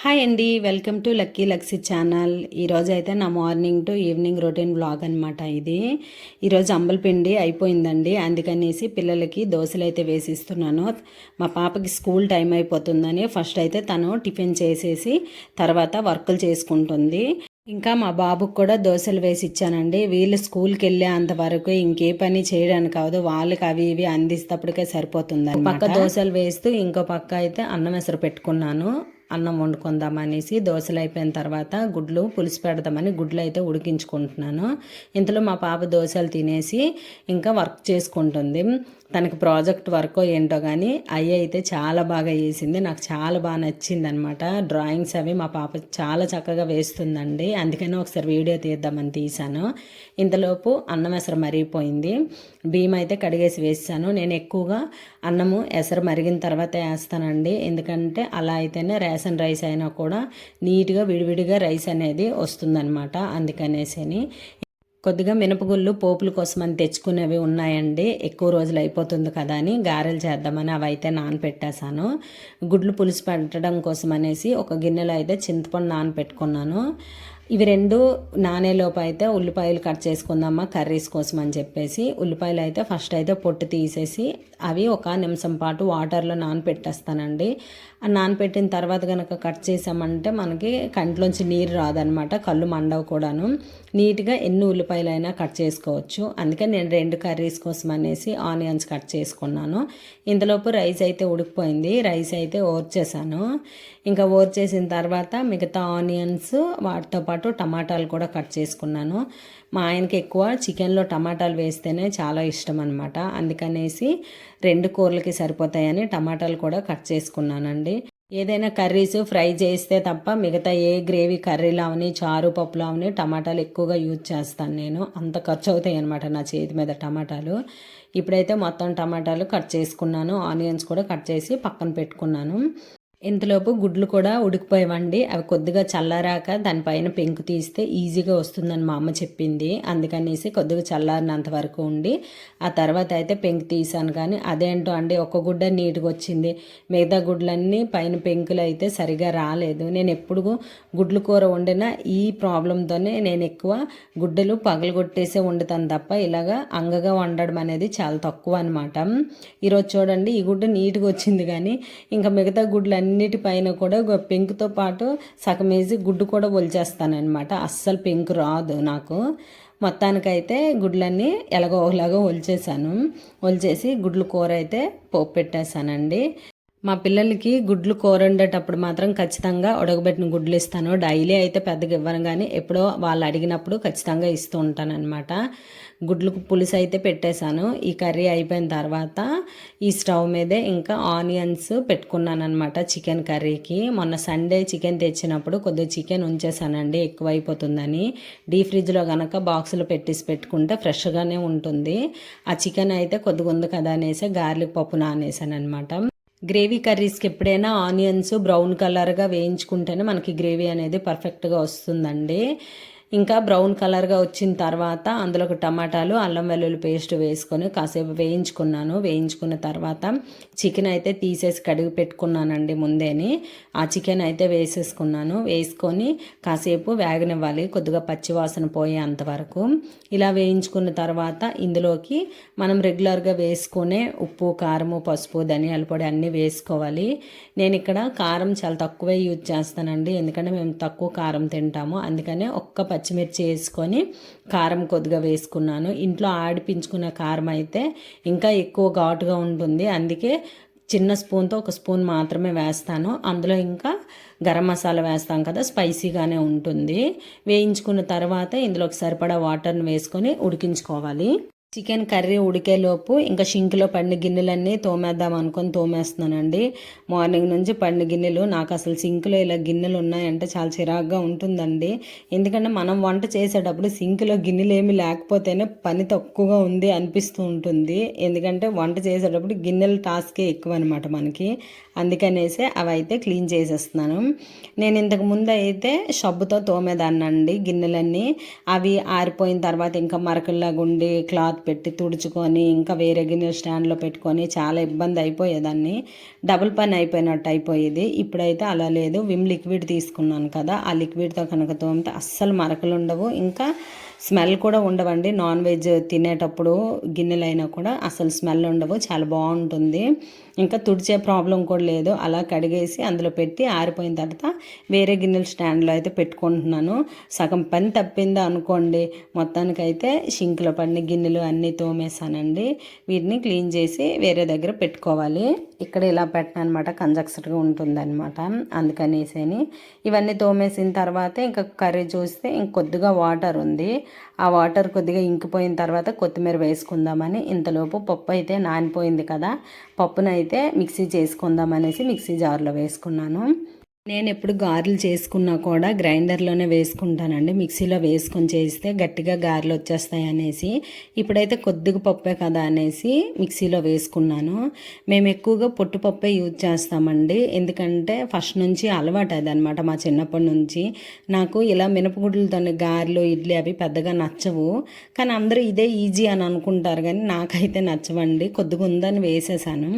Hi అండి welcome to Lucky Luxy channel. ఈరోజు అయితే నా morning to evening routine blog అనమాట ఇది. ఈరోజు అంబలపిండి అయిపోయిందండి. అందుకనేసి పిల్లలకి దోశలు అయితే వేసిస్తున్నాను. మా పాపకి స్కూల్ టైం అయిపోతుందని ఫస్ట్ అయితే తను టిఫిన్ చేసేసి తర్వాత వర్కులు చేసుకుంటుంది. ఇంకా మా బాబుకు కూడా దోశలు వేసి ఇచ్చానండి. వీళ్ళు స్కూల్కి వెళ్ళే అంతవరకు ఇంకే పని చేయడానికి కాదు వాళ్ళకి అవి ఇవి అందిస్తప్పటికే సరిపోతుంది పక్క దోశలు వేస్తూ ఇంకో పక్క అయితే అన్నం ఎసరు పెట్టుకున్నాను. అన్నం వండుకుందామనేసి దోశలు అయిపోయిన తర్వాత గుడ్లు పులుసు పెడదామని గుడ్లు అయితే ఉడికించుకుంటున్నాను. ఇంతలో మా పాప దోశలు తినేసి ఇంకా వర్క్ చేసుకుంటుంది. తనకి ప్రాజెక్ట్ వర్క్ ఏంటో కానీ అయ్యి అయితే చాలా బాగా వేసింది. నాకు చాలా బాగా నచ్చింది అనమాట డ్రాయింగ్స్ అవి మా పాప చాలా చక్కగా వేస్తుందండి. అందుకని ఒకసారి వీడియో తీద్దామని తీశాను. ఇంతలోపు అన్నం ఎసరు మరిగిపోయింది. బియ్యం అయితే కడిగేసి వేసాను నేను ఎక్కువగా అన్నము ఎసరు మరిగిన తర్వాత వేస్తానండి. ఎందుకంటే అలా అయితేనే రేషన్ రైస్ అయినా కూడా నీట్గా విడివిడిగా రైస్ అనేది వస్తుందన్నమాట. అందుకనేసి కొద్దిగా మినపగుళ్ళు పోపుల కోసం అని తెచ్చుకునేవి ఉన్నాయండి. ఎక్కువ రోజులు అయిపోతుంది కదా అని గారెలు చేద్దామని అవి అయితే నానపెట్టేశాను. గుడ్లు పులుసు పెట్టడం కోసం అనేసి ఒక గిన్నెలో అయితే చింతపండు నానపెట్టుకున్నాను. ఇవి రెండు నానేలోపు అయితే ఉల్లిపాయలు కట్ చేసుకుందామా కర్రీస్ కోసం అని చెప్పేసి ఉల్లిపాయలు అయితే ఫస్ట్ అయితే పొట్టు తీసేసి అవి ఒక నిమిషం పాటు వాటర్లో నానపెట్టేస్తానండి. ఆ నానపెట్టిన తర్వాత కనుక కట్ చేసామంటే మనకి కంట్లోంచి నీరు రాదనమాట కళ్ళు మండవు కూడాను. నీట్గా ఎన్ని ఉల్లిపాయలైనా కట్ చేసుకోవచ్చు. అందుకే నేను రెండు కర్రీస్ కోసం అనేసి ఆనియన్స్ కట్ చేసుకున్నాను. ఇంతలోపు రైస్ అయితే ఉడికిపోయింది రైస్ అయితే ఓర్చేసాను. ఇంకా ఓర్చేసిన తర్వాత మిగతా ఆనియన్స్ వాటితో పాటు టమాటాలు కూడా కట్ చేసుకున్నాను. మా ఆయనకి ఎక్కువ చికెన్లో టమాటాలు వేస్తేనే చాలా ఇష్టం అనమాట అందుకనేసి రెండు కూరలకి సరిపోతాయని టమాటాలు కూడా కట్ చేసుకున్నానండి. ఏదైనా కర్రీస్ ఫ్రై చేస్తే తప్ప మిగతా ఏ గ్రేవీ కర్రీలు అవని చారు పప్పులు అవని టమాటాలు ఎక్కువగా యూజ్ చేస్తాను నేను. అంత ఖర్చు అవుతాయి అనమాట నా చేతి మీద టమాటాలు. ఇప్పుడైతే మొత్తం టమాటాలు కట్ చేసుకున్నాను. ఆనియన్స్ కూడా కట్ చేసి పక్కన పెట్టుకున్నాను. ఇంతలోపు గుడ్లు కూడా ఉడికిపోయావండి. అవి కొద్దిగా చల్లారాక దానిపైన పెంకు తీస్తే ఈజీగా వస్తుందని మా అమ్మ చెప్పింది. అందుకనేసి కొద్దిగా చల్లారినంత వరకు ఉండి ఆ తర్వాత అయితే పెంకు తీసాను. కానీ అదేంటో అండి ఒక గుడ్డ నీట్గా వచ్చింది. మిగతా గుడ్లన్నీ పైన పెంకులు అయితే సరిగా రాలేదు. నేను ఎప్పుడు గుడ్లు కూర వండిన ఈ ప్రాబ్లంతోనే నేను ఎక్కువ గుడ్డలు పగలగొట్టేసే వండుతాను తప్ప ఇలాగా అంగగా వండడం అనేది చాలా తక్కువ అనమాట ఈరోజు చూడండి ఈ గుడ్డ నీట్గా వచ్చింది కానీ ఇంకా మిగతా గుడ్లన్నీ అన్నిటిపైన కూడా పెంకుతో పాటు సగం వేసి గుడ్డు కూడా ఒలిచేస్తానమాట అస్సలు పెంకు రాదు నాకు. మొత్తానికైతే గుడ్లన్నీ ఎలాగో ఒకలాగో ఒలిచేసాను ఒలిచేసి గుడ్లు కూర అయితే పోపు పెట్టేశానండి. మా పిల్లలకి గుడ్లు కూర వండేటప్పుడు మాత్రం ఖచ్చితంగా ఉడకబెట్టిన గుడ్లు ఇస్తాను. డైలీ అయితే పెద్దగా ఇవ్వను కానీ ఎప్పుడో వాళ్ళు అడిగినప్పుడు ఖచ్చితంగా ఇస్తూ ఉంటాను అనమాట పులుసు అయితే పెట్టేశాను. ఈ కర్రీ అయిపోయిన తర్వాత ఈ స్టవ్ మీదే ఇంకా ఆనియన్స్ పెట్టుకున్నాను అనమాట చికెన్ కర్రీకి. మొన్న సండే చికెన్ తెచ్చినప్పుడు కొద్దిగా చికెన్ ఉంచేసానండి ఎక్కువైపోతుందని. డీ ఫ్రిడ్జ్లో కనుక బాక్సులు పెట్టేసి పెట్టుకుంటే ఫ్రెష్గానే ఉంటుంది. ఆ చికెన్ అయితే కొద్దిగా ఉంది కదా అనేసి గార్లిక్ పప్పు నానేసాను అనమాట గ్రేవీ కర్రీస్కి ఎప్పుడైనా ఆనియన్స్ బ్రౌన్ కలర్గా వేయించుకుంటేనే మనకి గ్రేవీ అనేది పర్ఫెక్ట్గా వస్తుందండి. ఇంకా బ్రౌన్ కలర్గా వచ్చిన తర్వాత అందులోకి టమాటాలు అల్లం వెల్లుల్లి పేస్ట్ వేసుకొని కాసేపు వేయించుకున్నాను. వేయించుకున్న తర్వాత చికెన్ అయితే తీసేసి కడిగి పెట్టుకున్నానండి ముందేని. ఆ చికెన్ అయితే వేసేసుకున్నాను. వేసుకొని కాసేపు వేగనివ్వాలి. కొద్దిగా పచ్చివాసన పోయేంత వరకు. ఇలా వేయించుకున్న తర్వాత ఇందులోకి మనం రెగ్యులర్గా వేసుకునే ఉప్పు కారము పసుపు ధనియాల పొడి అన్నీ వేసుకోవాలి. నేను ఇక్కడ కారం చాలా తక్కువే యూజ్ చేస్తానండి. ఎందుకంటే మేము తక్కువ కారం తింటాము. అందుకనే ఒక్క పచ్చిమిర్చి వేసుకొని కారం కొద్దిగా వేసుకున్నాను. ఇంట్లో ఆడిపించుకున్న కారం అయితే ఇంకా ఎక్కువ ఘాటుగా ఉంటుంది. అందుకే చిన్న స్పూన్తో ఒక స్పూన్ మాత్రమే వేస్తాను. అందులో ఇంకా గరం మసాలా వేస్తాం కదా స్పైసీగానే ఉంటుంది. వేయించుకున్న తర్వాత ఇందులోకి సరిపడా వాటర్ని వేసుకొని ఉడికించుకోవాలి. చికెన్ కర్రీ ఉడికేలోపు ఇంకా షింక్లో పండు గిన్నెలన్నీ తోమేద్దాం అనుకొని తోమేస్తున్నానండి. మార్నింగ్ నుంచి పండు గిన్నెలు నాకు అసలు సింక్లో ఇలా గిన్నెలు ఉన్నాయంటే చాలా చిరాగ్గా ఉంటుందండి. ఎందుకంటే మనం వంట చేసేటప్పుడు సింక్లో గిన్నెలు ఏమి లేకపోతేనే పని తక్కువగా ఉంది అనిపిస్తూ ఉంటుంది. ఎందుకంటే వంట చేసేటప్పుడు గిన్నెల టాస్కే ఎక్కువ అనమాట మనకి. అందుకనేసి అవి అయితే క్లీన్ చేసేస్తున్నాను. నేను ఇంతకు ముందు అయితే షబ్బుతో తోమేదాన్నండి గిన్నెలన్నీ. అవి ఆరిపోయిన తర్వాత ఇంకా మరకల్లాగా ఉండి క్లాత్ క్లాత్ పెట్టి తుడుచుకొని ఇంకా వేరే గిన్నె స్టాండ్లో పెట్టుకొని చాలా ఇబ్బంది అయిపోయేదాన్ని. డబుల్ పని అయిపోయినట్టు అయిపోయేది. ఇప్పుడైతే అలా లేదు. విమ్ లిక్విడ్ తీసుకున్నాను కదా ఆ లిక్విడ్తో కనుక తోమితే అస్సలు మరకలు ఉండవు ఇంకా స్మెల్ కూడా ఉండవండి. నాన్ వెజ్ తినేటప్పుడు గిన్నెలైనా కూడా అసలు స్మెల్ ఉండవు. చాలా బాగుంటుంది. ఇంకా తుడిచే ప్రాబ్లం కూడా లేదు. అలా కడిగేసి అందులో పెట్టి ఆరిపోయిన తర్వాత వేరే గిన్నెల స్టాండ్లో అయితే పెట్టుకుంటున్నాను. సగం పని తప్పిందా అనుకోండి. మొత్తానికైతే షింక్లో పడిన గిన్నెలు అన్నీ తోమేసానండి వీటిని క్లీన్ చేసి వేరే దగ్గర పెట్టుకోవాలి. ఇక్కడ ఇలా పెట్టనమాట కంజక్స్డ్గా ఉంటుందన్నమాట. అందుకనేసేని ఇవన్నీ తోమేసిన తర్వాత ఇంకా కర్రీ చూస్తే ఇంకొద్దిగా వాటర్ ఉంది. ఆ వాటర్ కొద్దిగా ఇంకిపోయిన తర్వాత కొత్తిమీర వేసుకుందామని ఇంతలోపు పప్పు అయితే నానిపోయింది కదా పప్పునైతే మిక్సీ చేసుకుందాం అనేసి మిక్సీ జార్లో వేసుకున్నాను. నేను ఎప్పుడు గారెలు చేసుకున్నా కూడా గ్రైండర్లోనే వేసుకుంటానండి. మిక్సీలో వేసుకొని చేస్తే గట్టిగా గారెలు వచ్చేస్తాయి అనేసి ఇప్పుడైతే కొద్దిగా పప్పే కదా అనేసి మిక్సీలో వేసుకున్నాను. మేము ఎక్కువగా పొట్టు పప్పే యూజ్ చేస్తామండి. ఎందుకంటే ఫస్ట్ నుంచి అలవాటు అదనమాట మా చిన్నప్పటి నుంచి. నాకు ఇలా మినపగుడ్లతో గారెలు ఇడ్లీ అవి పెద్దగా నచ్చవు. కానీ అందరూ ఇదే ఈజీ అని అనుకుంటారు కానీ నాకైతే నచ్చవండి. కొద్దిగా ఉందని వేసేసాను.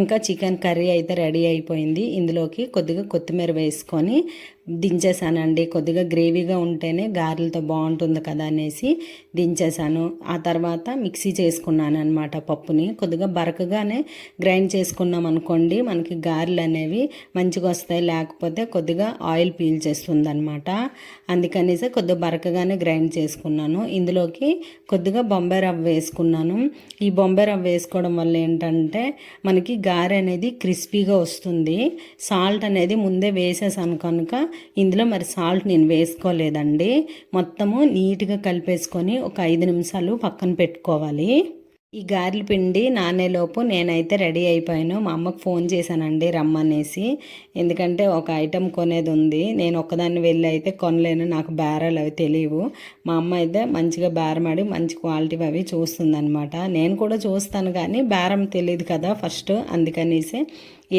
ఇంకా చికెన్ కర్రీ అయితే రెడీ అయిపోయింది. ఇందులోకి కొద్దిగా కొత్తిమీర వేసుకొని దించేసానండి కొద్దిగా గ్రేవీగా ఉంటేనే గారెలతో బాగుంటుంది కదా అనేసి దించేసాను ఆ తర్వాత మిక్సీ చేసుకున్నాను అనమాట పప్పుని. కొద్దిగా బరకగానే గ్రైండ్ చేసుకున్నాం అనుకోండి మనకి గారెలు అనేవి మంచిగా వస్తాయి. లేకపోతే కొద్దిగా ఆయిల్ పీల్చేస్తుంది అనమాట అందుకనేసి కొద్దిగా బరకగానే గ్రైండ్ చేసుకున్నాను. ఇందులోకి కొద్దిగా బొంబాయి రవ్వ వేసుకున్నాను. ఈ బొంబాయి రవ్వ వేసుకోవడం వల్ల ఏంటంటే మనకి గారె అనేది క్రిస్పీగా వస్తుంది. సాల్ట్ అనేది ముందే వేసేసాను కనుక ఇందులో మరి సాల్ట్ నేను వేసుకోలేదండి. మొత్తము నీట్గా కలిపేసుకొని ఒక ఐదు నిమిషాలు పక్కన పెట్టుకోవాలి. ఈ గారెల పిండి నానేలోపు నేనైతే రెడీ అయిపోయాను. మా అమ్మకు ఫోన్ చేశానండి రమ్మనేసి. ఎందుకంటే ఒక ఐటెం కొనేది ఉంది. నేను ఒక్కదాన్ని వెళ్ళి అయితే కొనలేను. నాకు బేరాలు అవి తెలియవు. మా అమ్మ అయితే మంచిగా బేరమాడి మంచి క్వాలిటీ అవి చూస్తుందనమాట నేను కూడా చూస్తాను కానీ బేరం తెలియదు కదా ఫస్ట్. అందుకనేసి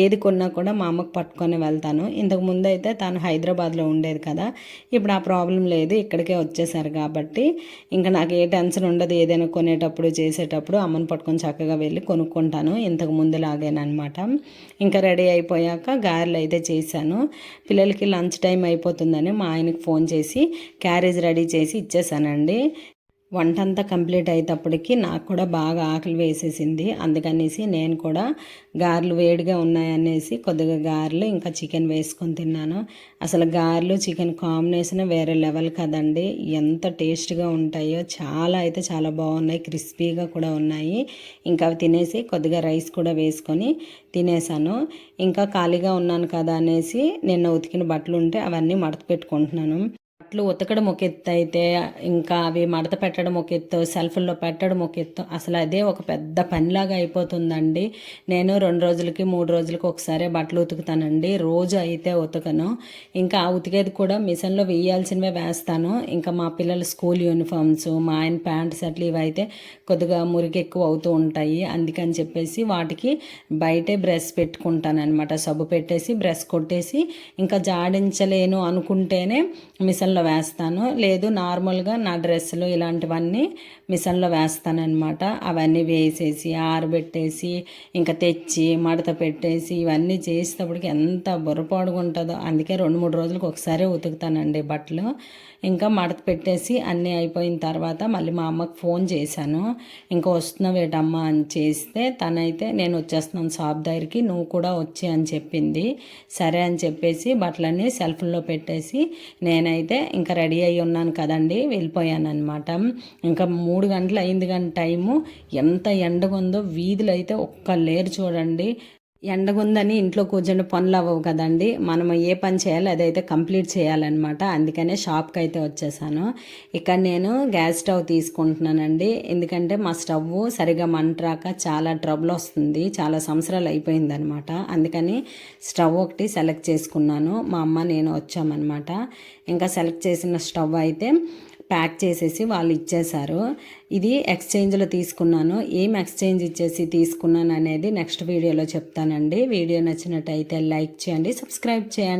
ఏది కొన్నా కూడా మా అమ్మకు పట్టుకొని వెళ్తాను. ఇంతకు ముందు అయితే తను హైదరాబాద్లో ఉండేది కదా. ఇప్పుడు ఆ ప్రాబ్లం లేదు. ఇక్కడికే వచ్చేసారు కాబట్టి ఇంకా నాకు ఏ టెన్షన్ ఉండదు. ఏదైనా కొనేటప్పుడు చేసేటప్పుడు అమ్మని పట్టుకొని చక్కగా వెళ్ళి కొనుక్కుంటాను. ఇంతకు ముందులాగేనమాట ఇంకా రెడీ అయిపోయాక గారెలు అయితే చేశాను. పిల్లలకి లంచ్ టైం అయిపోతుందని మా ఆయనకి ఫోన్ చేసి క్యారేజ్ రెడీ చేసి ఇచ్చేసానండి వంట అంతా కంప్లీట్ అయ్యేటప్పటికి నాకు కూడా బాగా ఆకలి వేసేసింది. అందుకనేసి నేను కూడా గారెలు వేడిగా ఉన్నాయనేసి కొద్దిగా గారెలు ఇంకా చికెన్ వేసుకొని తిన్నాను. అసలు గారెలు చికెన్ కాంబినేషన్ వేరే లెవెల్ కదండి. ఎంత టేస్ట్గా ఉంటాయో చాలా అయితే చాలా బాగున్నాయి క్రిస్పీగా కూడా ఉన్నాయి. ఇంకా అవి తినేసి కొద్దిగా రైస్ కూడా వేసుకొని తినేసాను. ఇంకా ఖాళీగా ఉన్నాను కదా అనేసి నిన్న ఉతికిన బట్టలు ఉంటే అవన్నీ మడత పెట్టుకుంటున్నాను. బట్టలు ఉతకడం ఒక ఎత్తు అయితే ఇంకా అవి మడత పెట్టడం ఒక ఎత్తు సెల్ఫ్లో పెట్టడం ఒక ఎత్తు. అసలు అదే ఒక పెద్ద పనిలాగా అయిపోతుందండి. నేను రెండు రోజులకి మూడు రోజులకి ఒకసారి బట్టలు ఉతుకుతానండి. రోజు అయితే ఉతకను. ఇంకా ఆ ఉతికేది కూడా మిషన్లో వేయాల్సినవే వేస్తాను. ఇంకా మా పిల్లల స్కూల్ యూనిఫామ్స్ మా ఆయన ప్యాంట్ షర్ట్లు ఇవి అయితే కొద్దిగా మురికి ఎక్కువ అవుతూ ఉంటాయి. అందుకని చెప్పేసి వాటికి బయటే బ్రష్ పెట్టుకుంటాను అనమాట సబ్బు పెట్టేసి బ్రష్ కొట్టేసి ఇంకా జాడించలేను అనుకుంటేనే మిషన్లో మిషన్లో వేస్తాను. లేదు నార్మల్గా నా డ్రెస్సులు ఇలాంటివన్నీ మిషన్లో వేస్తానమాట అవన్నీ వేసేసి ఆరబెట్టేసి ఇంకా తెచ్చి మడత పెట్టేసి ఇవన్నీ చేసేటప్పటికి ఎంత బుర్రపాడుగా ఉంటుందో అందుకే రెండు మూడు రోజులకు ఒకసారి ఉతుకుతానండి బట్టలు. ఇంకా మడత పెట్టేసి అన్నీ అయిపోయిన తర్వాత మళ్ళీ మా అమ్మకి ఫోన్ చేశాను. ఇంకా వస్తున్నావేటమ్మా అని చేస్తే తనైతే నేను వచ్చేస్తున్నాను షాప్ దగ్గరికి నువ్వు కూడా వచ్చి అని చెప్పింది. సరే అని చెప్పేసి బట్టలన్నీ సెల్ఫ్లో పెట్టేసి నేనైతే ఇంకా రెడీ అయ్యి ఉన్నాను కదండి వెళ్ళిపోయాను అనమాట ఇంకా మూడు గంటలు అయింది కానీ టైము. ఎంత ఎండగుందో వీధులు అయితే ఒక్క లేరు చూడండి. ఎండగుందని ఇంట్లో కూర్చొని పనులు అవ్వవు కదండి. మనం ఏ పని చేయాలో అదైతే కంప్లీట్ చేయాలన్నమాట. అందుకనే షాప్కి అయితే వచ్చేసాను. ఇక్కడ నేను గ్యాస్ స్టవ్ తీసుకుంటున్నానండి. ఎందుకంటే మా స్టవ్ సరిగా మంటరాక చాలా ట్రబుల్ వస్తుంది చాలా సంవత్సరాలు అయిపోయిందనమాట అందుకని స్టవ్ ఒకటి సెలెక్ట్ చేసుకున్నాను. మా అమ్మ నేను వచ్చామన్నమాట. ఇంకా సెలెక్ట్ చేసిన స్టవ్ అయితే ప్యాక్ చేసేసి వాళ్ళు ఇచ్చేశారు. ఇది ఎక్స్చేంజ్లో తీసుకున్నాను. ఏం ఎక్స్చేంజ్ ఇచ్చేసి తీసుకున్నాను అనేది నెక్స్ట్ వీడియోలో చెప్తానండి. వీడియో నచ్చినట్టయితే లైక్ చేయండి సబ్స్క్రైబ్ చేయండి.